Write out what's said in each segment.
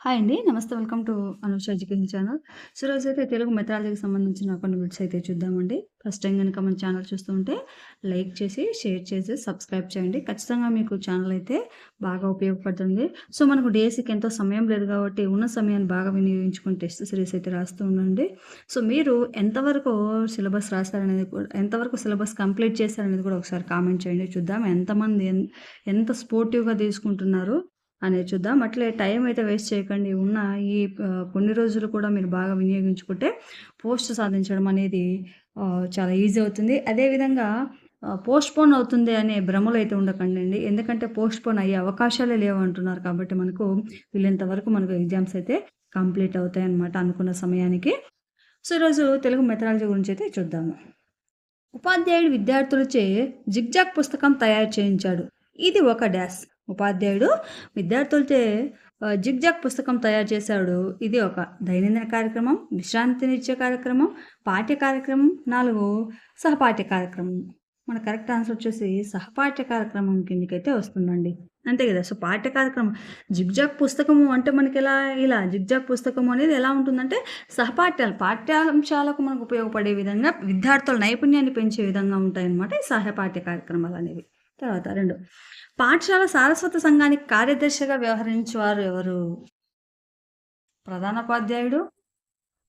Hi అండి. నమస్తే. Welcome to Anusha education channel. So, అయితే తెలుగు మెథడాలజీకి సంబంధించిన కొన్ని బిట్స్ అయితే చూద్దామండి. ఫస్ట్ టైం కనుక మన ఛానల్ చూస్తుంటే లైక్ చేసి, షేర్ చేసి, సబ్స్క్రైబ్ చేయండి. ఖచ్చితంగా మీకు ఛానల్ అయితే బాగా ఉపయోగపడుతుంది. సో, మనకు డేసీకి ఎంతో సమయం లేదు కాబట్టి ఉన్న సమయాన్ని బాగా వినియోగించుకుని టెస్ట్ సిరీస్ అయితే రాస్తూ ఉండండి. సో, మీరు ఎంతవరకు సిలబస్ రాస్తారనేది కూడా ఎంతవరకు సిలబస్ కంప్లీట్ చేశారనేది కూడా ఒకసారి కామెంట్ చేయండి. చూద్దాం ఎంతమంది ఎంత స్పోర్టివ్‌గా తీసుకుంటున్నారు అనేది చూద్దాం. అట్లే టైం అయితే వేస్ట్ చేయకండి. ఉన్న ఈ కొన్ని రోజులు కూడా మీరు బాగా వినియోగించుకుంటే పోస్ట్ సాధించడం అనేది చాలా ఈజీ అవుతుంది. అదేవిధంగా పోస్ట్‌పోన్ అవుతుంది అనే భ్రమలు అయితే ఉండకండి ఎందుకంటే పోస్ట్‌పోన్ అయ్యే అవకాశాలే లేవు అంటున్నారు కాబట్టి మనకు వీళ్ళంతవరకు వరకు మనకు ఎగ్జామ్స్ అయితే కంప్లీట్ అవుతాయన్నమాట అనుకున్న సమయానికి. సో, ఈరోజు తెలుగు మెథడాలజీ గురించి అయితే చూద్దాము. ఉపాధ్యాయుడు విద్యార్థులచే జిగ్‌జాగ్ పుస్తకం తయారు చేయించాడు. ఇది ఒక డ్యాస్ ఉపాధ్యాయుడు విద్యార్థులచే ఆహ్, జిగ్‌జాగ్ పుస్తకం తయారు చేశాడు. ఇది ఒక దైనందిన కార్యక్రమం, విశ్రాంతినిచ్చే కార్యక్రమం, పాఠ్య కార్యక్రమం, నాలుగు సహపాఠ్య కార్యక్రమం. మన కరెక్ట్ ఆన్సర్ వచ్చేసి సహపాఠ్య కార్యక్రమం కిందకైతే వస్తుందండి. అంతే కదా! సో, పాఠ్య కార్యక్రమం జిగ్‌జాగ్ పుస్తకము అంటే మనకెలా ఇలా జిగ్‌జాగ్ పుస్తకం అనేది ఎలా ఉంటుందంటే సహపాఠ్యాలు పాఠ్యాంశాలకు మనకు ఉపయోగపడే విధంగా విద్యార్థుల నైపుణ్యాన్ని పెంచే విధంగా ఉంటాయన్నమాట ఈ సహపాఠ్య కార్యక్రమాలనేవి. తర్వాత రెండు పాఠశాల సారస్వత సంఘానికి కార్యదర్శిగా వ్యవహరించేవారు ఎవరు? ప్రధానోపాధ్యాయుడు,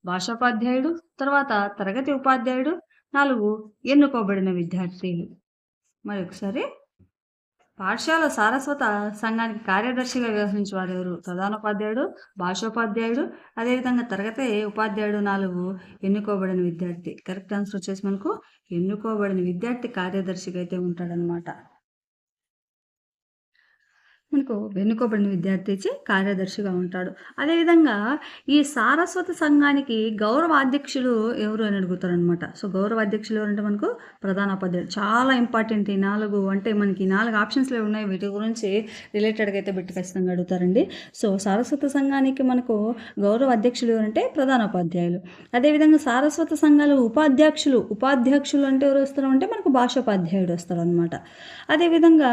భాషోపాధ్యాయుడు, తర్వాత తరగతి ఉపాధ్యాయుడు, నాలుగు ఎన్నుకోబడిన విద్యార్థి. ఒకసారి పాఠశాల సారస్వత సంఘానికి కార్యదర్శిగా వ్యవహరించేవారు ఎవరు? ప్రధానోపాధ్యాయుడు, భాషోపాధ్యాయుడు, అదేవిధంగా తరగతి ఉపాధ్యాయుడు, నాలుగు ఎన్నుకోబడిన విద్యార్థి. కరెక్ట్ ఆన్సర్ వచ్చేసి మనకు ఎన్నుకోబడిన విద్యార్థి కార్యదర్శిగా అయితే ఉంటాడనమాట. మనకు ఎన్నుకోబడిన విద్యార్థి కార్యదర్శిగా ఉంటాడు. అదేవిధంగా ఈ సారస్వత సంఘానికి గౌరవ అధ్యక్షులు ఎవరు అని అడుగుతారనమాట. సో, గౌరవ అధ్యక్షులు ఎవరంటే మనకు ప్రధానోపాధ్యాయుడు. చాలా ఇంపార్టెంట్ ఈ నాలుగు అంటే మనకి నాలుగు ఆప్షన్స్‌లో ఉన్నాయి. వీటి గురించి రిలేటెడ్‌గా అయితే బిట్ ఖచ్చితంగా అడుగుతారండి. సో, సారస్వత సంఘానికి మనకు గౌరవ అధ్యక్షులు ఎవరంటే ప్రధానోపాధ్యాయులు. అదేవిధంగా సారస్వత సంఘాలు ఉపాధ్యక్షులు, ఉపాధ్యక్షులు అంటే ఎవరు వస్తారు అంటే మనకు భాషోపాధ్యాయుడు వస్తారనమాట. అదేవిధంగా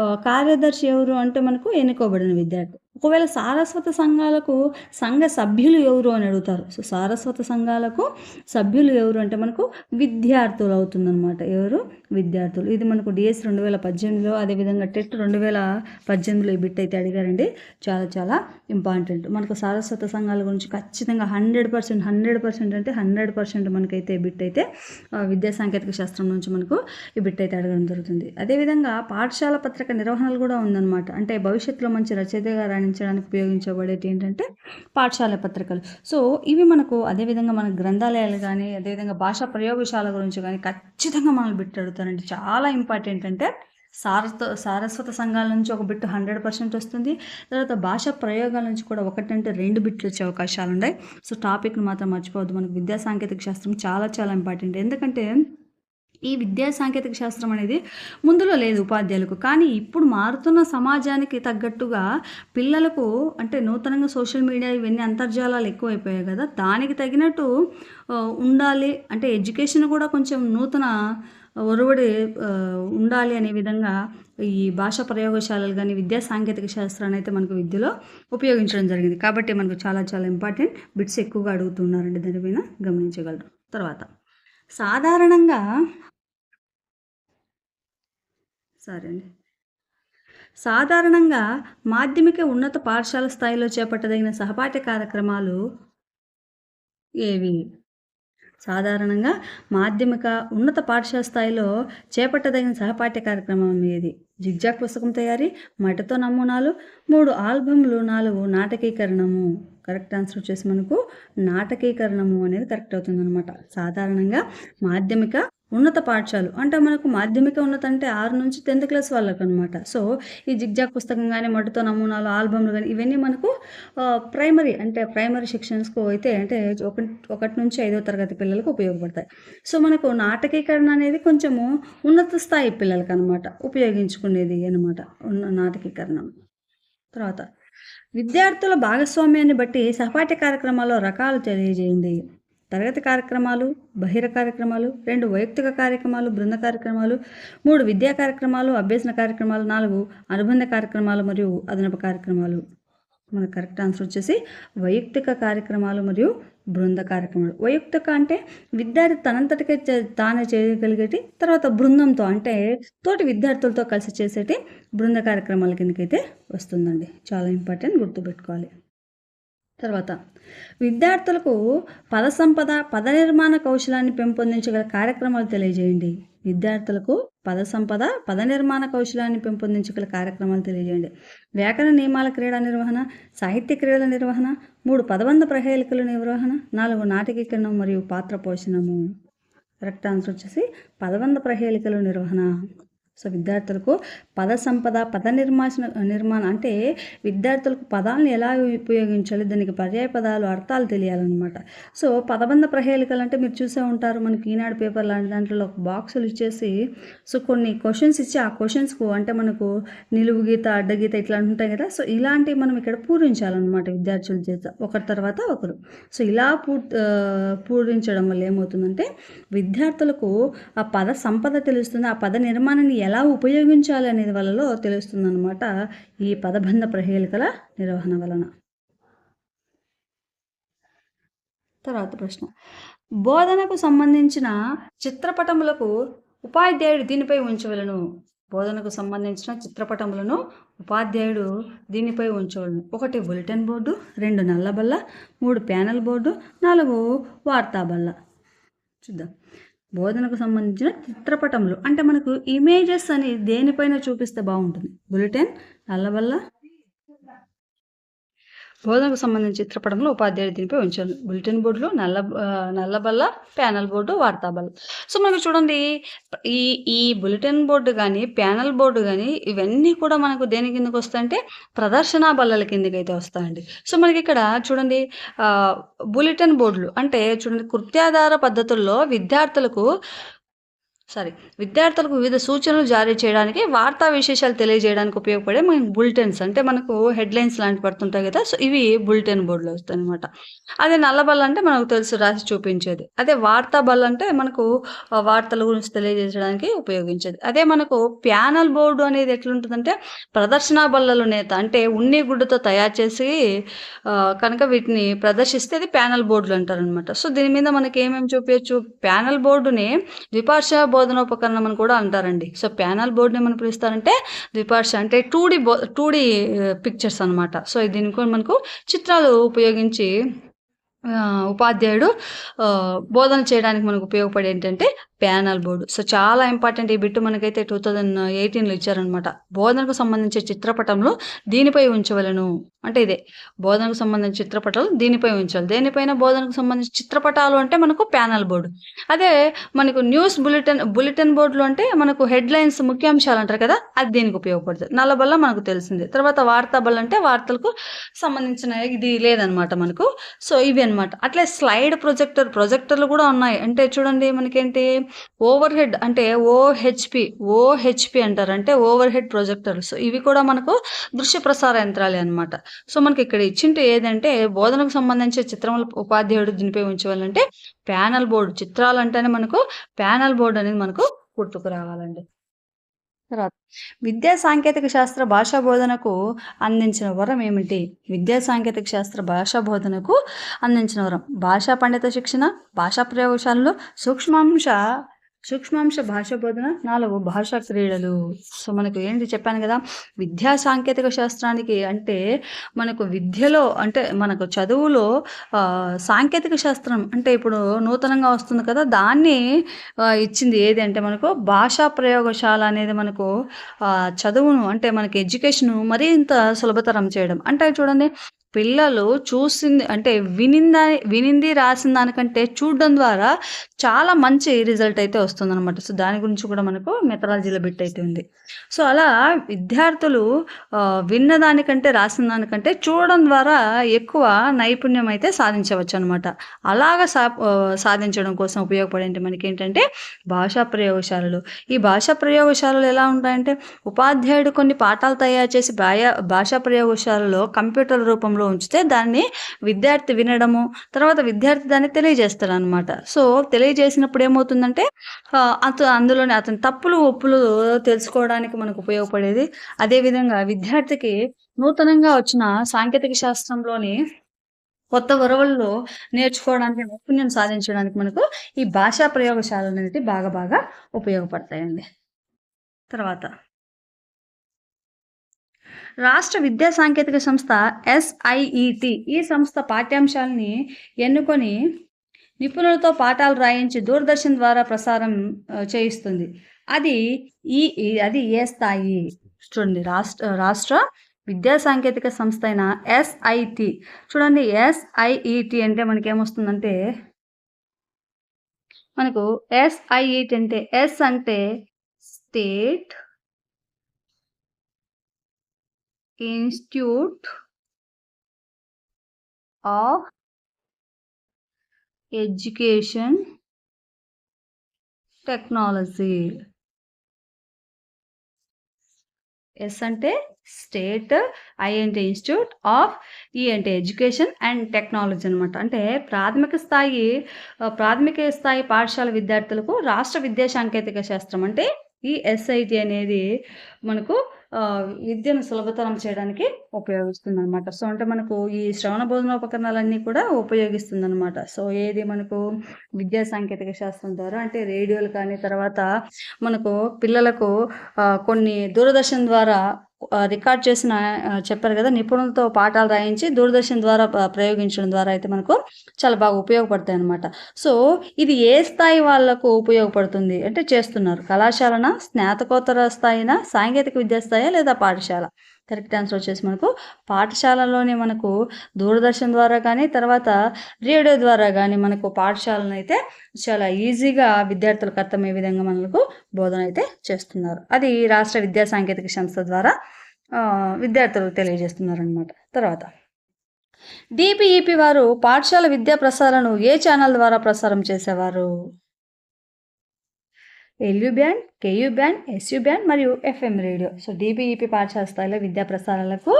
కార్యదర్శి ఎవరు అంటే మనకు ఎన్నుకోబడిన విద్యార్థి. ఒకవేళ సారస్వత సంఘాలకు సంఘ సభ్యులు ఎవరు అని అడుగుతారు. సో, సారస్వత సంఘాలకు సభ్యులు ఎవరు అంటే మనకు విద్యార్థులు అవుతుందన్నమాట ఎవరు? విద్యార్థులు. ఇది మనకు డిఎస్ రెండు వేల పద్దెనిమిదిలో అదేవిధంగా టెట్ 2018లో ఈ బిట్ అయితే అడిగారండి. చాలా చాలా ఇంపార్టెంట్. మనకు సారస్వత సంఘాల గురించి ఖచ్చితంగా 100% 100% అంటే 100% మనకైతే బిట్ అయితే విద్యా సాంకేతిక శాస్త్రం నుంచి మనకు ఈ బిట్ అయితే అడగడం జరుగుతుంది. అదేవిధంగా పాఠశాల పత్రిక నిర్వహణలు కూడా ఉందన్నమాట అంటే భవిష్యత్తులో మంచి రచయితగా రాణించడానికి ఉపయోగించబడేటి ఏంటంటే పాఠశాల పత్రికలు. సో, ఇవి మనకు అదేవిధంగా మన గ్రంథాలయాలు కానీ అదేవిధంగా భాషా ప్రయోగశాల గురించి కానీ ఖచ్చితంగా మనల్ని బిట్ అడుగుతారండి. చాలా ఇంపార్టెంట్ అంటే సారస్వ సారస్వత సంఘాల నుంచి ఒక బిట్ 100% వస్తుంది. తర్వాత భాషా ప్రయోగాల నుంచి కూడా ఒకటంటే రెండు బిట్లు వచ్చే అవకాశాలు ఉన్నాయి సో, టాపిక్ను మాత్రం మర్చిపోవద్దు. మనకు విద్యా సాంకేతిక శాస్త్రం చాలా చాలా ఇంపార్టెంట్. ఎందుకంటే ఈ విద్యా సాంకేతిక శాస్త్రం అనేది ముందులో లేదు ఉపాధ్యాయులకు. కానీ ఇప్పుడు మారుతున్న సమాజానికి తగ్గట్టుగా పిల్లలకు అంటే నూతనంగా సోషల్ మీడియా ఇవన్నీ అంతర్జాలాలు ఎక్కువైపోయాయి కదా! దానికి తగినట్టు ఉండాలి అంటే ఎడ్యుకేషన్ కూడా కొంచెం నూతన ఒరవడి ఉండాలి అనే విధంగా ఈ భాషా ప్రయోగశాలలు కానీ విద్యా సాంకేతిక శాస్త్రాన్ని అయితే మనకు విద్యలో ఉపయోగించడం జరిగింది. కాబట్టి మనకు చాలా చాలా ఇంపార్టెంట్. బిట్స్ ఎక్కువగా అడుగుతున్నారండి దానిపైన గమనించగలరు. తర్వాత సాధారణంగా సరే అండి. సాధారణంగా మాధ్యమిక ఉన్నత పాఠశాల స్థాయిలో చేపట్టదగిన సహపాఠ్య కార్యక్రమాలు ఏవి? సాధారణంగా మాధ్యమిక ఉన్నత పాఠశాల స్థాయిలో చేపట్టదగిన సహపాఠ్య కార్యక్రమం ఏది? జిగ్‌జాగ్ పుస్తకం తయారీ, మటతో నమూనాలు, మూడు ఆల్బమ్‌లు, నాలుగు నాటకీకరణము. కరెక్ట్ ఆన్సర్ వచ్చేసి మనకు నాటకీకరణము అనేది కరెక్ట్ అవుతుందన్నమాట సాధారణంగా మాధ్యమిక ఉన్నత పాఠశాలలు అంటే మనకు మాధ్యమిక ఉన్నత అంటే 6-10థ్ క్లాస్ వాళ్ళకు అనమాట సో, ఈ జిగ్‌జాగ్ పుస్తకం కానీ మట్టితో నమూనాలు, ఆల్బమ్‌లు కానీ ఇవన్నీ మనకు ప్రైమరీ అంటే ప్రైమరీ సెక్షన్స్‌కు అయితే అంటే ఒకటి ఒకటి నుంచి ఐదో తరగతి పిల్లలకు ఉపయోగపడతాయి. సో, మనకు నాటకీకరణ అనేది కొంచెము ఉన్నత స్థాయి పిల్లలకనమాట ఉపయోగించుకునేది అనమాట. ఉన్న నాటకీకరణం. తర్వాత విద్యార్థుల భాగస్వామ్యాన్ని బట్టి సహపాఠ్య కార్యక్రమాల్లో రకాలు తెలియజేయండి. తరగతి కార్యక్రమాలు, బహిర కార్యక్రమాలు, రెండు వైయక్తిక కార్యక్రమాలు, బృంద కార్యక్రమాలు, మూడు విద్యా కార్యక్రమాలు, అభ్యసన కార్యక్రమాలు, నాలుగు అనుబంధ కార్యక్రమాలు మరియు అదనపు కార్యక్రమాలు. మన కరెక్ట్ ఆన్సర్ వచ్చేసి వైయక్తిక కార్యక్రమాలు మరియు బృంద కార్యక్రమాలు. వైయక్తిక అంటే విద్యార్థి తనంతటికే తానే చేయగలిగేటి తర్వాత బృందంతో అంటే తోటి విద్యార్థులతో కలిసి చేసేటి బృంద కార్యక్రమాల కిందకైతే వస్తుందండి. చాలా ఇంపార్టెంట్ గుర్తుపెట్టుకోవాలి. తర్వాత విద్యార్థులకు పద సంపద పద నిర్మాణ కౌశలాన్ని పెంపొందించగల కార్యక్రమాలు తెలియజేయండి. విద్యార్థులకు పద సంపద పద నిర్మాణ కౌశలాన్ని పెంపొందించగల కార్యక్రమాలు తెలియజేయండి. వ్యాకరణ నియమాల క్రీడా నిర్వహణ సాహిత్య క్రీడల నిర్వహణ మూడు పదబంధ ప్రహేళికల నిర్వహణ నాలుగు నాటకీకరణం మరియు పాత్ర పోషణము. కరెక్ట్ ఆన్సర్ వచ్చేసి పదబంధ ప్రహేళికల నిర్వహణ. సో విద్యార్థులకు పద సంపద పద నిర్మాణ నిర్మాణం అంటే విద్యార్థులకు పదాలను ఎలా ఉపయోగించాలి దానికి పర్యాయ పదాలు అర్థాలు తెలియాలన్నమాట. సో పదబంధ ప్రహేళికలు అంటే మీరు చూసే ఉంటారు మనకి ఈనాడు పేపర్ లాంటి దాంట్లో ఒక బాక్సులు ఇచ్చేసి సో కొన్ని క్వశ్చన్స్ ఇచ్చి ఆ క్వశ్చన్స్కు అంటే మనకు నిలువు గీత అడ్డగీత ఇట్లా ఉంటాయి కదా సో ఇలాంటివి మనం ఇక్కడ పూరించాలన్నమాట విద్యార్థుల చేత ఒకరి తర్వాత ఒకరు. సో ఇలా పూ పూరించడం వల్ల ఏమవుతుందంటే విద్యార్థులకు ఆ పద సంపద తెలుస్తుంది ఆ పద నిర్మాణాన్ని ఎలా ఉపయోగించాలి అనేది వలలో తెలుస్తుందన్నమాట ఈ పదబంధ ప్రహేళికల నిర్వహణ వలన. తర్వాత ప్రశ్న. బోధనకు సంబంధించిన చిత్రపటములకు ఉపాధ్యాయుడు దీనిపై ఉంచవలను. బోధనకు సంబంధించిన చిత్రపటములను ఉపాధ్యాయుడు దీనిపై ఉంచవలను. ఒకటి బులెటిన్ బోర్డు రెండు నల్ల బల్ల మూడు ప్యానల్ బోర్డు నాలుగు వార్తా బల్ల. చూద్దాం. బోధనకు సంబంధించిన చిత్రపటములు. అంటే మనకు ఇమేజెస్ అని దేనిపైన చూపిస్తే బాగుంటుంది? బులెటిన్ నల్లబల్ల బోధనకు సంబంధించిన చిత్రపటంలో ఉపాధ్యాయుడు దీనిపై ఉంచారు బులెటిన్ బోర్డులు నల్ల నల్లబల్ల ప్యానల్ బోర్డు వార్తాబల్ల సో మనకు చూడండి ఈ ఈ బులెటిన్ బోర్డు కానీ ప్యానల్ బోర్డు కానీ ఇవన్నీ కూడా మనకు దేని కిందకి వస్తాయంటే ప్రదర్శనా బల్లల కిందకి అయితే వస్తాయండి. సో మనకి ఇక్కడ చూడండి బులెటిన్ బోర్డులు అంటే చూడండి కృత్యాధార పద్ధతుల్లో విద్యార్థులకు సారీ విద్యార్థులకు వివిధ సూచనలు జారీ చేయడానికి వార్తా విశేషాలు తెలియజేయడానికి ఉపయోగపడే మనకి బులెటిన్స్. అంటే మనకు హెడ్లైన్స్ లాంటి పడుతుంటాయి కదా సో ఇవి బులెటిన్ బోర్డులో వస్తాయి అనమాట అదే నల్ల బల్ల అంటే మనకు తెలుసు రాసి చూపించేది. అదే వార్తా బల్ల అంటే మనకు వార్తల గురించి తెలియజేయడానికి ఉపయోగించేది. అదే మనకు ప్యానల్ బోర్డు అనేది ఎట్లుంటుందంటే ప్రదర్శన బల్లలు నేత అంటే ఉన్ని గుడ్డతో తయారు చేసి కనుక వీటిని ప్రదర్శిస్తే అది ప్యానల్ బోర్డులు అంటారనమాట సో దీని మీద మనకి ఏమేమి చూపించచ్చు ప్యానల్ బోర్డుని ద్విపార్శ్వ బోధనోపకరణం అని కూడా అంటారండి. సో ప్యానల్ బోర్డుని మనం పిలుస్తారంటే ద్విపార్ష అంటే టూ డి బో టూ డి పిక్చర్స్ అనమాట సో దీనికి మనకు చిత్రాలు ఉపయోగించి ఉపాధ్యాయుడు ఆ, బోధన చేయడానికి మనకు ఉపయోగపడే ఏంటంటే ప్యానల్ బోర్డు. సో చాలా ఇంపార్టెంట్ ఈ బిట్టు మనకైతే టూ థౌజండ్ ఎయిటీన్లో ఇచ్చారనమాట బోధనకు సంబంధించిన చిత్రపటంలో దీనిపై ఉంచవలను. అంటే ఇదే బోధనకు సంబంధించిన చిత్రపటాలు దీనిపై ఉంచాలి దేనిపైన బోధనకు సంబంధించిన చిత్రపటాలు అంటే మనకు ప్యానల్ బోర్డు. అదే మనకు న్యూస్ బులెటిన్ బులెటిన్ బోర్డులు అంటే మనకు హెడ్లైన్స్ ముఖ్యాంశాలు అంటారు కదా అది దీనికి ఉపయోగపడుతుంది. నల్లబల్ల మనకు తెలిసింది. తర్వాత వార్తా బల్ల అంటే వార్తలకు సంబంధించిన ఇది లేదనమాట మనకు. సో ఇవి అన్నమాట. అట్లే స్లైడ్ ప్రొజెక్టర్ ప్రొజెక్టర్లు కూడా ఉన్నాయి. అంటే చూడండి మనకేంటి? ఓవర్ హెడ్ అంటే ఓహెచ్పి ఓహెచ్పి అంటారు. అంటే ఓవర్ హెడ్ ప్రొజెక్టర్స్ ఇవి కూడా మనకు దృశ్య ప్రసార యంత్రాలే అన్నమాట. సో మనకి ఇక్కడ ఇచ్చింటే ఏదంటే బోధనకు సంబంధించిన చిత్రముల ఉపాధ్యాయుడు దీనిపై ఉంచవాలంటే ప్యానల్ బోర్డు. చిత్రాలు అంటేనే మనకు ప్యానల్ బోర్డు అనేది మనకు గుర్తుకు రావాలండి. తర్వాత విద్యా సాంకేతిక శాస్త్ర భాషా బోధనకు అందించిన వరం ఏమిటి? విద్యా సాంకేతిక శాస్త్ర భాషా బోధనకు అందించిన వరం. భాషా పండిత శిక్షణ భాషా ప్రయోగశాలలో సూక్ష్మాంశ సూక్ష్మాంశ భాష బోధన నాలుగు భాషా క్రీడలు. సో మనకు ఏంటి చెప్పాను కదా విద్యా సాంకేతిక శాస్త్రానికి అంటే మనకు విద్యలో అంటే మనకు చదువులో సాంకేతిక శాస్త్రం అంటే ఇప్పుడు నూతనంగా వస్తుంది కదా దాన్ని ఇచ్చింది ఏది అంటే మనకు భాషా ప్రయోగశాల అనేది మనకు చదువును అంటే మనకి ఎడ్యుకేషను మరింత సులభతరం చేయడం. అంటే చూడండి పిల్లలు చూసింది అంటే వినిందా వినింది రాసిన దానికంటే చూడడం ద్వారా చాలా మంచి రిజల్ట్ అయితే వస్తుందన్నమాట. సో దాని గురించి కూడా మనకు మెథడాలజీలో బిట్ అయితే ఉంది. సో అలా విద్యార్థులు విన్న దానికంటే రాసిన దానికంటే చూడడం ద్వారా ఎక్కువ నైపుణ్యం అయితే సాధించవచ్చు అనమాట అలాగ సా సాధించడం కోసం ఉపయోగపడేంటి మనకి ఏంటంటే భాషా ప్రయోగశాలలు. ఈ భాషా ప్రయోగశాలలు ఎలా ఉంటాయంటే ఉపాధ్యాయుడు కొన్ని పాఠాలు తయారు చేసి భాయా భాషా ప్రయోగశాలలో కంప్యూటర్ రూపంలో రూపంలో ఉంచితే దాన్ని విద్యార్థి వినడము తర్వాత విద్యార్థి దాన్ని తెలియజేస్తాడు అనమాట సో తెలియజేసినప్పుడు ఏమవుతుందంటే అత అందులోని అతని తప్పులు ఒప్పులు తెలుసుకోవడానికి మనకు ఉపయోగపడేది. అదేవిధంగా విద్యార్థికి నూతనంగా వచ్చిన సాంకేతిక శాస్త్రంలోని కొత్త వరవల్లో నేర్చుకోవడానికి నైపుణ్యం సాధించడానికి మనకు ఈ భాషా ప్రయోగశాలలు అనేది బాగా బాగా ఉపయోగపడతాయండి. తర్వాత రాష్ట్ర విద్యా సాంకేతిక సంస్థ ఎస్ఐఈటి ఈ సంస్థ పాఠ్యాంశాలని ఎన్నుకొని నిపుణులతో పాఠాలు రాయించి దూరదర్శన్ ద్వారా ప్రసారం చేయిస్తుంది. అది ఈ అది ఏ స్థాయి? చూడండి రాష్ట్ర రాష్ట్ర విద్యా సాంకేతిక సంస్థ అయిన ఎస్ఐటి. చూడండి ఎస్ఐఈటి అంటే మనకేమొస్తుందంటే మనకు ఎస్ఐఈటి అంటే ఎస్ అంటే state institute of education technology. S అంటే స్టేట్ ఐ అంటే ఇన్స్టిట్యూట్ ఆఫ్ ఈ అంటే ఎడ్యుకేషన్ అండ్ టెక్నాలజీ అనమాట అంటే ప్రాథమిక స్థాయి ప్రాథమిక స్థాయి పాఠశాల విద్యార్థులకు రాష్ట్ర విద్యా సాంకేతిక శాస్త్రం అంటే ఈ ఎస్ఐటి అనేది మనకు విద్యను సులభతరం చేయడానికి ఉపయోగిస్తుంది అనమాట సో అంటే మనకు ఈ శ్రవణ బోధనోపకరణాలన్నీ కూడా ఉపయోగిస్తుంది అనమాట సో ఏది మనకు విద్యా సాంకేతిక శాస్త్రం ద్వారా అంటే రేడియోలు కానీ తర్వాత మనకు పిల్లలకు కొన్ని దూరదర్శన్ ద్వారా రికార్డ్ చేసిన చెప్పారు కదా నిపుణులతో పాఠాలు రాయించి దూరదర్శన్ ద్వారా ప్రయోగించడం ద్వారా అయితే మనకు చాలా బాగా ఉపయోగపడతాయి అనమాట సో ఇది ఏ స్థాయి వాళ్ళకు ఉపయోగపడుతుంది అంటే చేస్తున్నారు. కళాశాలన స్నాతకోత్తర స్థాయిన సాంకేతిక విద్యా స్థాయి లేదా పాఠశాల? కరెక్ట్ ఆన్సర్ వచ్చేసి మనకు పాఠశాలలోనే మనకు దూరదర్శన్ ద్వారా కానీ తర్వాత రేడియో ద్వారా కానీ మనకు పాఠశాలను అయితే చాలా ఈజీగా విద్యార్థులకు అర్థమయ్యే విధంగా మనకు బోధన అయితే చేస్తున్నారు. అది రాష్ట్ర విద్యా సాంకేతిక సంస్థ ద్వారా విద్యార్థులకు తెలియజేస్తున్నారనమాట తర్వాత డిపిఈపి వారు పాఠశాల విద్యా ప్రసారాలను ఏ ఛానల్ ద్వారా ప్రసారం చేసేవారు? ఎల్యూ band KU band SEO band మరియు ఎఫ్ఎం రేడియో. సో డిబిఈపి పాఠశాల స్థాయిలో విద్యా ప్రసారాలకు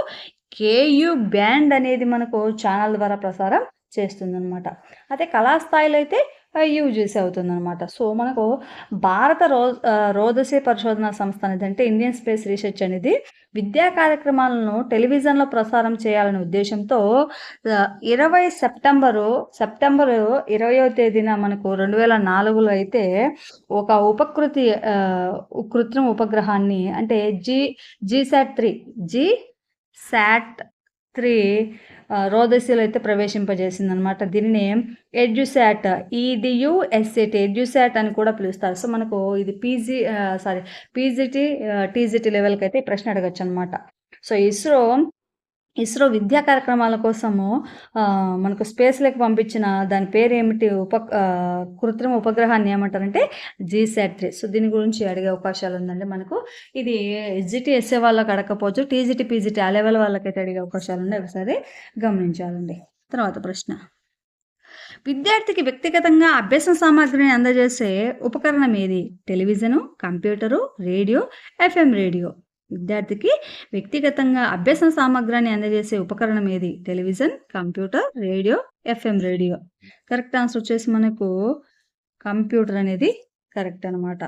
కేయూ బ్యాండ్ అనేది మనకు ఛానల్ ద్వారా ప్రసారం చేస్తుందన్నమాట. అదే కళాస్థాయిలో అయితే యూజ్ చేసి అవుతుందన్నమాట. సో మనకు భారత రో రోదసి పరిశోధన సంస్థ అనేది అంటే ఇండియన్ స్పేస్ రీసెర్చ్ అనేది విద్యా కార్యక్రమాలను టెలివిజన్లో ప్రసారం చేయాలనే ఉద్దేశంతో ఇరవై సెప్టెంబరు సెప్టెంబరు ఇరవయో తేదీన మనకు రెండు వేల నాలుగులో అయితే ఒక ఉపకృతి కృత్రిమ ఉపగ్రహాన్ని అంటే G GSAT three GSAT three రోదసీలో అయితే ప్రవేశింపజేసింది అనమాట దీనిని ఎడ్యుసాట్ ఈడియుఎస్ఏటి ఎడ్యుసాట్ అని కూడా పిలుస్తారు. సో మనకు ఇది పీజీ సారీ పీజీటీ టీజీటీ లెవెల్కి అయితే ప్రశ్న అడగచ్చు అనమాట సో ఇస్రో ఇస్రో విద్యా కార్యక్రమాల కోసము మనకు స్పేస్లోకి పంపించిన దాని పేరు ఏమిటి ఉప కృత్రిమ ఉపగ్రహాన్ని ఏమంటారంటే జీసాట్ త్రీ సో దీని గురించి అడిగే అవకాశాలు ఉందండి మనకు. ఇది ఎస్జిటి ఎస్ఏ వాళ్ళకి అడగకపోవచ్చు టీజీటీ పీజీటీ ఆ లెవెల్ వాళ్ళకైతే అడిగే అవకాశాలు ఉన్నాయి. ఒకసారి గమనించాలండి. తర్వాత ప్రశ్న. విద్యార్థికి వ్యక్తిగతంగా అభ్యాసం సామాగ్రిని అందజేసే ఉపకరణం ఏది? Television computer radio FM radio. విద్యార్థికి వ్యక్తిగతంగా అభ్యసన సామగ్రిని అందజేసే ఉపకరణం ఏది? Television computer radio FM radio. Correct answer వచ్చేసి మనకు కంప్యూటర్ అనేది కరెక్ట్ అనమాట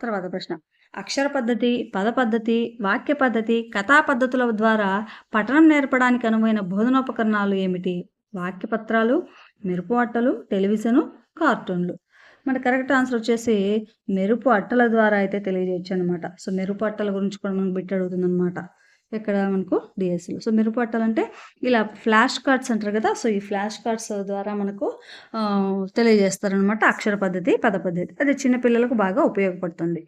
తర్వాత ప్రశ్న. అక్షర పద్ధతి పద పద్ధతి వాక్య పద్ధతి కథా పద్ధతుల ద్వారా పఠనం నేర్పడానికి అనువైన బోధనోపకరణాలు ఏమిటి? వాక్యపత్రాలు మెరుపు అట్టలు టెలివిజను కార్టూన్లు. మన కరెక్ట్ ఆన్సర్ వచ్చేసి మెరుపు అట్టల ద్వారా అయితే తెలియజేయచ్చు అనమాట సో మెరుపు అట్టల గురించి కూడా మనకు బిట్ అడుగుతుంది అనమాట ఇక్కడ మనకు డిఎస్సీలో సో మెరుపు అట్టలు అంటే ఇలా ఫ్లాష్ కార్డ్స్ అంటారు కదా సో ఈ ఫ్లాష్ కార్డ్స్ ద్వారా మనకు తెలియజేస్తారనమాట అక్షర పద్ధతి పద పద్ధతి. అది చిన్నపిల్లలకు బాగా ఉపయోగపడుతుంది.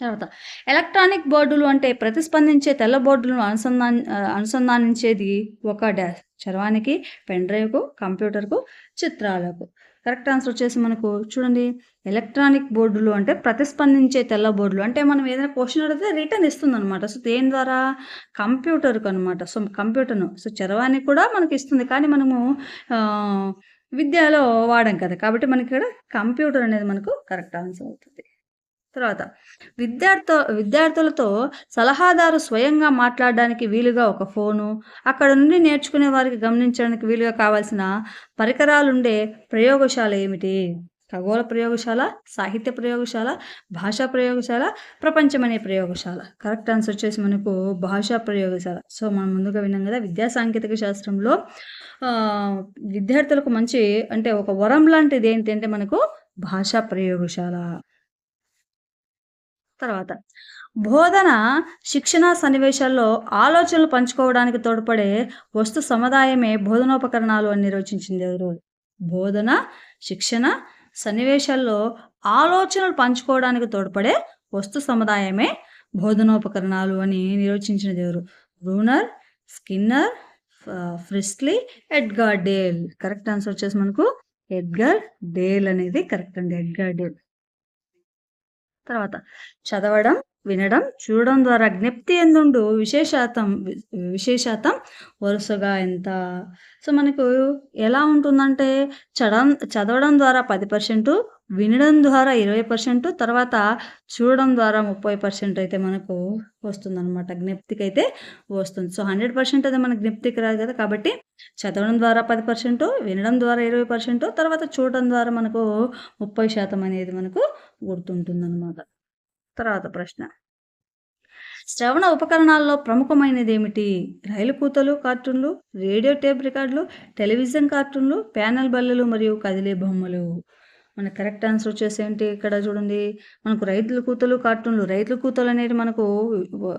తర్వాత ఎలక్ట్రానిక్ బోర్డులు అంటే ప్రతిస్పందించే తెల్ల బోర్డులను అనుసంధాని అనుసంధానించేది ఒక డాష్ చరవానికి పెన్ డ్రైవ్కు కంప్యూటర్కు చిత్రాలకు. కరెక్ట్ ఆన్సర్ వచ్చేసి మనకు చూడండి ఎలక్ట్రానిక్ బోర్డులు అంటే ప్రతిస్పందించే తెల్ల బోర్డులు. అంటే మనం ఏదైనా క్వశ్చన్ అడిగితే రిటర్న్ ఇస్తుంది అనమాట సో దేని ద్వారా? కంప్యూటర్కు అనమాట సో కంప్యూటర్ను. సో చరవాణి కూడా మనకి ఇస్తుంది. కానీ మనము విద్యలో వాడాం కదా. కాబట్టి మనకి ఇక్కడ కంప్యూటర్ అనేది మనకు కరెక్ట్ ఆన్సర్ అవుతుంది. తర్వాత విద్యార్థు విద్యార్థులతో సలహాదారు స్వయంగా మాట్లాడడానికి వీలుగా ఒక ఫోను అక్కడ నుండి నేర్చుకునే వారికి గమనించడానికి వీలుగా కావాల్సిన పరికరాలుండే ప్రయోగశాల ఏమిటి? ఖగోళ ప్రయోగశాల సాహిత్య ప్రయోగశాల భాషా ప్రయోగశాల ప్రపంచం అనే ప్రయోగశాల. కరెక్ట్ ఆన్సర్ వచ్చేసి మనకు భాషా ప్రయోగశాల. సో మనం ముందుగా విన్నాం కదా విద్యా సాంకేతిక శాస్త్రంలో విద్యార్థులకు మంచి అంటే ఒక వరం లాంటిది ఏంటంటే మనకు భాషా ప్రయోగశాల. తర్వాత బోధన శిక్షణ సన్నివేశాల్లో ఆలోచనలు పంచుకోవడానికి తోడ్పడే వస్తు సముదాయమే బోధనోపకరణాలు అని నిర్వచించింది ఎవరు? బోధన శిక్షణ సన్నివేశాల్లో ఆలోచనలు పంచుకోవడానికి తోడ్పడే వస్తు సముదాయమే బోధనోపకరణాలు అని నిర్వచించినది ఎవరు? రూనర్ స్కిన్నర్ ఫ- ఫ్రిస్లీ ఎడ్గార్ డేల్. కరెక్ట్ ఆన్సర్ వచ్చేసి మనకు ఎడ్గర్ డేల్ అనేది కరెక్ట్ అండి. Edgar Dale. తర్వాత చదవడం వినడం చూడడం ద్వారా జ్ఞప్తి ఎందుండు? విశేషాతం విశేషాతం వరుసగా ఎంత? సో మనకు ఎలా ఉంటుందంటే చదవం చదవడం ద్వారా పది పర్సెంట్ వినడం ద్వారా ఇరవై పర్సెంట్ తర్వాత చూడడం ద్వారా ముప్పై పర్సెంట్ అయితే మనకు వస్తుందన్నమాట. జ్ఞప్తికి అయితే వస్తుంది. సో హండ్రెడ్ పర్సెంట్ అయితే మనకు జ్ఞప్తికి రాదు కదా కాబట్టి చదవడం ద్వారా పది పర్సెంట్ వినడం ద్వారా ఇరవై పర్సెంట్ తర్వాత చూడడం ద్వారా మనకు ముప్పై శాతం అనేది మనకు గుర్తుంటుందన్నమాట. తర్వాత ప్రశ్న. శ్రవణ ఉపకరణాల్లో ప్రముఖమైనది ఏమిటి రైలు కూతలు కార్టూన్లు రేడియో టేప్ రికార్డులు టెలివిజన్ కార్టూన్లు ప్యానెల్ బల్లలు మరియు కదిలే బొమ్మలు. మన కరెక్ట్ ఆన్సర్ వచ్చేసి ఏంటి ఇక్కడ చూడండి. మనకు రైతుల కూతలు కార్టూన్లు రైతుల కూతలు అనేది మనకు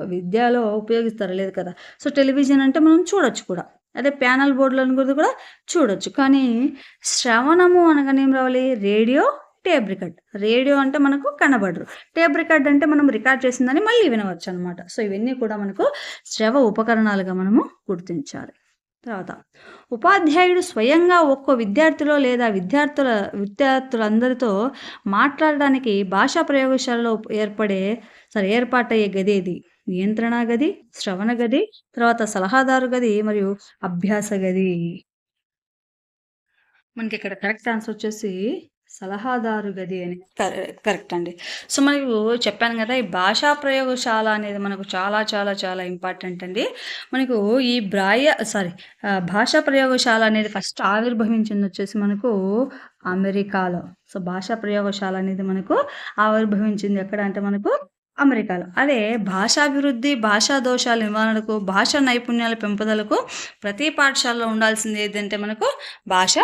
విద్యలో ఉపయోగిస్తారు లేదు కదా. సో టెలివిజన్ అంటే మనం చూడొచ్చు కూడా. అదే ప్యానల్ బోర్డులను కూడా కూడా చూడొచ్చు. కానీ శ్రవణము అనగానే ఏం రావాలి? రేడియో టేప్ రికార్డ్ రేడియో అంటే మనకు కనబడరు. టేప్ రికార్డ్ అంటే మనం రికార్డ్ చేసిందని మళ్ళీ వినవచ్చు అనమాట సో ఇవన్నీ కూడా మనకు శ్రవ ఉపకరణాలుగా మనము గుర్తించాలి. తర్వాత ఉపాధ్యాయుడు స్వయంగా ఒక్కో విద్యార్థిలో లేదా విద్యార్థుల విద్యార్థులందరితో మాట్లాడడానికి భాషా ప్రయోగశాలలో ఏర్పడే సరే ఏర్పాటయ్యే గది ఇది నియంత్రణ గది శ్రవణ గది తర్వాత సలహాదారు గది మరియు అభ్యాస గది. మనకి ఇక్కడ కరెక్ట్ ఆన్సర్ వచ్చేసి సలహాదారు గది అని. కరెక్ట్ అండి. సో మనకు చెప్పాను కదా ఈ భాషా ప్రయోగశాల అనేది మనకు చాలా చాలా చాలా ఇంపార్టెంట్ అండి. మనకు ఈ బ్రాయ సారీ భాషా ప్రయోగశాల అనేది ఫస్ట్ ఆవిర్భవించింది వచ్చేసి మనకు అమెరికాలో. సో భాషా ప్రయోగశాల అనేది మనకు ఆవిర్భవించింది ఎక్కడ అంటే మనకు అమెరికాలో. అదే భాషాభివృద్ధి భాషా దోషాల నివారణకు భాషా నైపుణ్యాల పెంపుదలకు ప్రతి పాఠశాలలో ఉండాల్సింది ఏంటంటే మనకు భాష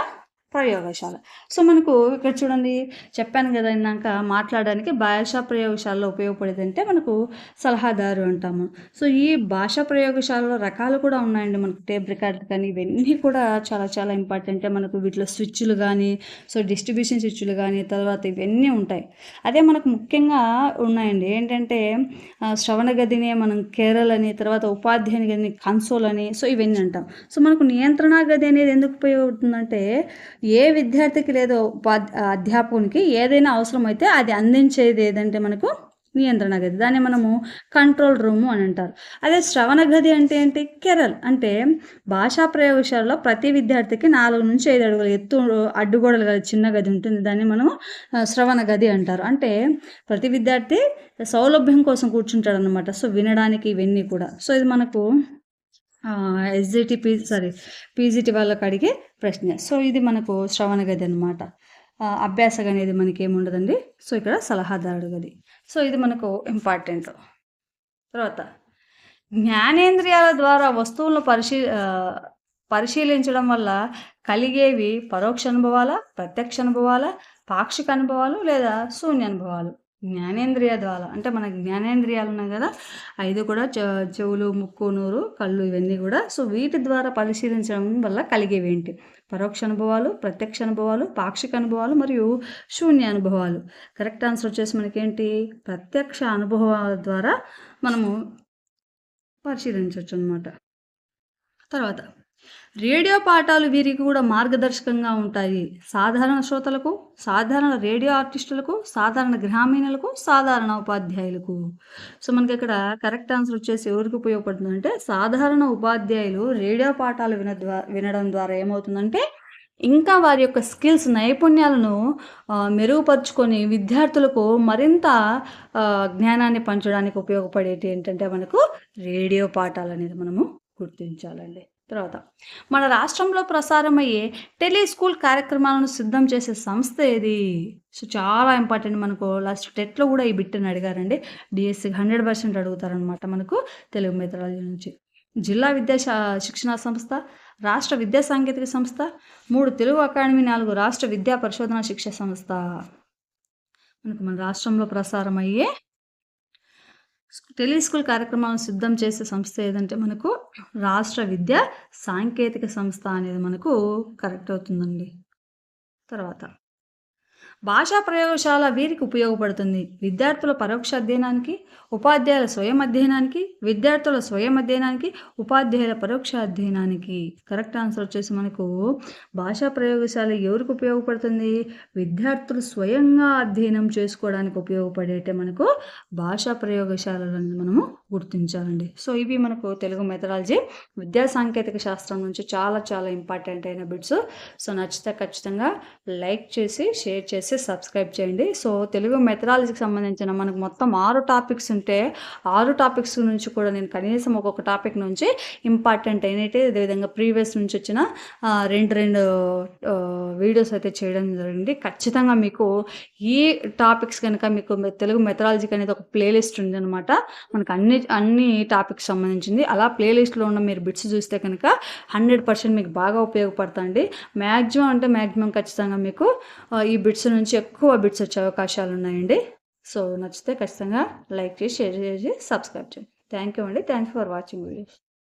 ప్రయోగశాల. సో మనకు ఇక్కడ చూడండి చెప్పాను కదా ఇందాక మాట్లాడడానికి భాషా ప్రయోగశాలలో ఉపయోగపడేది అంటే మనకు సలహాదారు అంటాము. సో ఈ భాషా ప్రయోగశాలలో రకాలు కూడా ఉన్నాయండి మనకు టేప్ రికార్డ్ కానీ ఇవన్నీ కూడా చాలా చాలా ఇంపార్టెంట్. మనకు వీటిలో స్విచ్లు కానీ సో డిస్ట్రిబ్యూషన్ స్విచ్లు కానీ తర్వాత ఇవన్నీ ఉంటాయి. అదే మనకు ముఖ్యంగా ఉన్నాయండి. ఏంటంటే శ్రవణ గదిని మనం కేరళ అని తర్వాత ఉపాధ్యాయుని గదిని కన్సోల్ అని సో ఇవన్నీ అంటాం. సో మనకు నియంత్రణ గది అనేది ఎందుకు ఉపయోగపడుతుందంటే ఏ విద్యార్థికి లేదో అధ్యాపకునికి ఏదైనా అవసరం అయితే అది అందించేది ఏదంటే మనకు నియంత్రణ గది. దాన్ని మనము కంట్రోల్ రూము అని అంటారు. అదే శ్రవణ గది అంటే ఏంటి? కెరల్ అంటే భాషా ప్రయోగశాలలో ప్రతి విద్యార్థికి నాలుగు నుంచి ఐదు అడుగుల ఎత్తు అడ్డుగోడలు గల చిన్న గది ఉంటుంది. దాన్ని మనము శ్రవణ గది అంటారు. అంటే ప్రతి విద్యార్థి సౌలభ్యం కోసం కూర్చుంటాడు అనమాట సో వినడానికి ఇవన్నీ కూడా. సో ఇది మనకు ఎస్జిటి పీ సారీ పీజీటీ వాళ్ళకి అడిగే ప్రశ్న. సో ఇది మనకు శ్రవణ గది అనమాట అభ్యాస అనేది మనకి ఏముండదండి? సో ఇక్కడ సలహాదారుడు గది. సో ఇది మనకు ఇంపార్టెంట్ తర్వాత జ్ఞానేంద్రియాల ద్వారా వస్తువులను పరిశీ పరిశీలించడం వల్ల కలిగేవి పరోక్ష అనుభవాల ప్రత్యక్ష అనుభవాల పాక్షిక అనుభవాలు లేదా శూన్య అనుభవాలు? జ్ఞానేంద్రియ ద్వారా అంటే మన జ్ఞానేంద్రియాలు ఉన్నాయి కదా ఐదు కూడా చె- చెవులు ముక్కు నూరు కళ్ళు ఇవన్నీ కూడా. సో వీటి ద్వారా పరిశీలించడం వల్ల కలిగేవి ఏంటి? పరోక్ష అనుభవాలు ప్రత్యక్ష అనుభవాలు పాక్షిక అనుభవాలు మరియు శూన్య అనుభవాలు. కరెక్ట్ ఆన్సర్ వచ్చేసి మనకేంటి? ప్రత్యక్ష అనుభవాల ద్వారా మనము పరిశీలించవచ్చు అనమాట తర్వాత రేడియో పాఠాలు వీరికి కూడా మార్గదర్శకంగా ఉంటాయి. సాధారణ శ్రోతలకు సాధారణ రేడియో ఆర్టిస్టులకు సాధారణ గ్రామీణులకు సాధారణ ఉపాధ్యాయులకు. సో మనకి ఇక్కడ కరెక్ట్ ఆన్సర్ వచ్చేసి ఎవరికి ఉపయోగపడుతుందంటే సాధారణ ఉపాధ్యాయులు రేడియో పాఠాలు విన వినడం ద్వారా ఏమవుతుందంటే ఇంకా వారి యొక్క స్కిల్స్ నైపుణ్యాలను మెరుగుపరుచుకొని విద్యార్థులకు మరింత జ్ఞానాన్ని పంచడానికి ఉపయోగపడేటి ఏంటంటే మనకు రేడియో పాఠాలు అనేది మనము గుర్తించాలండి. తర్వాత మన రాష్ట్రంలో ప్రసారమయ్యే టెలి స్కూల్ కార్యక్రమాలను సిద్ధం చేసే సంస్థ ఏది? సో చాలా ఇంపార్టెంట్ మనకు. లాస్ట్ టెట్లో కూడా ఈ బిట్టని అడిగారండి. డిఎస్సి హండ్రెడ్ పర్సెంట్ అడుగుతారనమాట మనకు తెలుగు మెథడాలజీ నుంచి. జిల్లా విద్యా శిక్షణ శిక్షణా సంస్థ రాష్ట్ర విద్యా సాంకేతిక సంస్థ మూడు తెలుగు అకాడమీ నాలుగు రాష్ట్ర విద్యా పరిశోధన శిక్ష సంస్థ. మనకు మన రాష్ట్రంలో ప్రసారమయ్యే టెలిస్కూల్ కార్యక్రమాలను సిద్ధం చేసే సంస్థ ఏదంటే మనకు రాష్ట్ర విద్యా సాంకేతిక సంస్థ అనేది మనకు కరెక్ట్ అవుతుందండి. తర్వాత భాషా ప్రయోగశాల వీరికి ఉపయోగపడుతుంది. విద్యార్థుల పరోక్ష అధ్యయనానికి ఉపాధ్యాయుల స్వయం అధ్యయనానికి విద్యార్థుల స్వయం అధ్యయనానికి ఉపాధ్యాయుల పరోక్ష అధ్యయనానికి. కరెక్ట్ ఆన్సర్ వచ్చేసి మనకు భాషా ప్రయోగశాల ఎవరికి ఉపయోగపడుతుంది? విద్యార్థులు స్వయంగా అధ్యయనం చేసుకోవడానికి ఉపయోగపడేటే మనకు భాషా ప్రయోగశాలలను మనము గుర్తించాలండి. సో ఇవి మనకు తెలుగు మెథడాలజీ విద్యా సాంకేతిక శాస్త్రం నుంచి చాలా చాలా ఇంపార్టెంట్ అయిన బిట్స్. సో నచ్చితే ఖచ్చితంగా లైక్ చేసి షేర్ చేసి సబ్స్క్రైబ్ చేయండి. సో తెలుగు మెథడాలజీకి సంబంధించిన మనకు మొత్తం ఆరు టాపిక్స్ ఉంటే ఆరు టాపిక్స్ నుంచి కూడా నేను కనీసం ఒక్కొక్క టాపిక్ నుంచి ఇంపార్టెంట్ అయినట్టు అదేవిధంగా ప్రీవియస్ నుంచి వచ్చిన రెండు రెండు వీడియోస్ అయితే చేయడం జరిగింది. ఖచ్చితంగా మీకు ఈ టాపిక్స్ కనుక మీకు తెలుగు మెథడాలజీకి అనేది ఒక ప్లేలిస్ట్ ఉందన్నమాట. మనకు అన్ని అన్ని టాపిక్స్ సంబంధించింది. అలా ప్లేలిస్ట్లో ఉన్న మీరు బిట్స్ చూస్తే కనుక హండ్రెడ్ పర్సెంట్ మీకు బాగా ఉపయోగపడుతుంది మ్యాక్సిమం అంటే మ్యాక్సిమం ఖచ్చితంగా మీకు ఈ బిట్స్ నుంచి ఎక్కువ బిట్స్ వచ్చే అవకాశాలు ఉన్నాయండి. సో నచ్చితే ఖచ్చితంగా లైక్ చేసి షేర్ చేసి సబ్స్క్రైబ్ చేయండి. థ్యాంక్ యూ అండి. Thank for watching videos